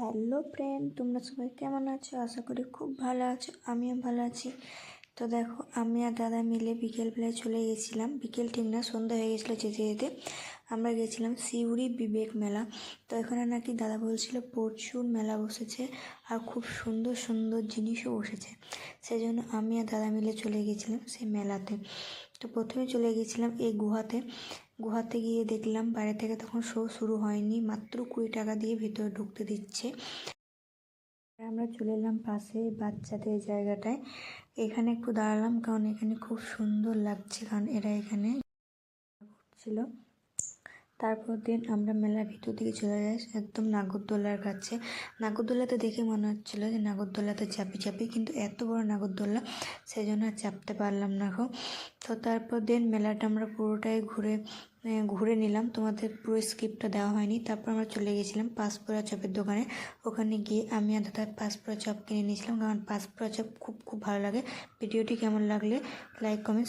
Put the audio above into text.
Hello friend তোমরা সবাই কেমন আছো? আশা করি খুব ভালো আছো। আমিও ভালো আছি। তো দেখো, আমি আর দাদা মিলে বিকেলবেলায় চলে গেছিলাম। বিকেল ঠিক না, সন্ধ্যা হয়ে গেছিল যেতে যেতে। আমরা গেছিলাম সিউড়ি বিবেক মেলা। তো এখানে নাকি দাদা বলছিল প্রচুর মেলা বসেছে আর খুব সুন্দর সুন্দর জিনিসও বসেছে। সেই জন্য আমি আর দাদা মিলে চলে গেছিলাম সেই মেলাতে। তো প্রথমে চলে গেছিলাম এই গুহাতে। গুহাতে গিয়ে দেখলাম বাইরে থেকে তখন শো শুরু হয়নি, মাত্র কুড়ি টাকা দিয়ে ভিতরে ঢুকতে দিচ্ছে। আমরা চলে এলাম পাশে বাচ্চাদের জায়গাটায়। এখানে একটু দাঁড়ালাম কারণ এখানে খুব সুন্দর লাগছে কারণ এরা এখানে ছিল তারপর দিন আমরা মেলার ভিতর দিকে চলে যাই, একদম নাগরদোলার কাছে। নাগরদোলাতে দেখে মনে হচ্ছিল যে নাগরদোলাতে চাপি চাপি, কিন্তু এত বড় নাগরদোলা সেই জন্য আর চাপতে পারলাম না গো। তো তারপর দিন মেলাটা আমরা পুরোটাই ঘুরে ঘুরে নিলাম। তোমাদের পুরো স্ক্রিপ্টটা দেওয়া হয়নি। তারপর আমরা চলে গেছিলাম পাঁচপোড়া চপের দোকানে। ওখানে গিয়ে আমি আর দাদা পাঁচপোড়া চপ কিনে নিয়েছিলাম, কারণ পাঁচপোড়া চপ খুব খুব ভালো লাগে। ভিডিওটি কেমন লাগলে লাইক কমেন্ট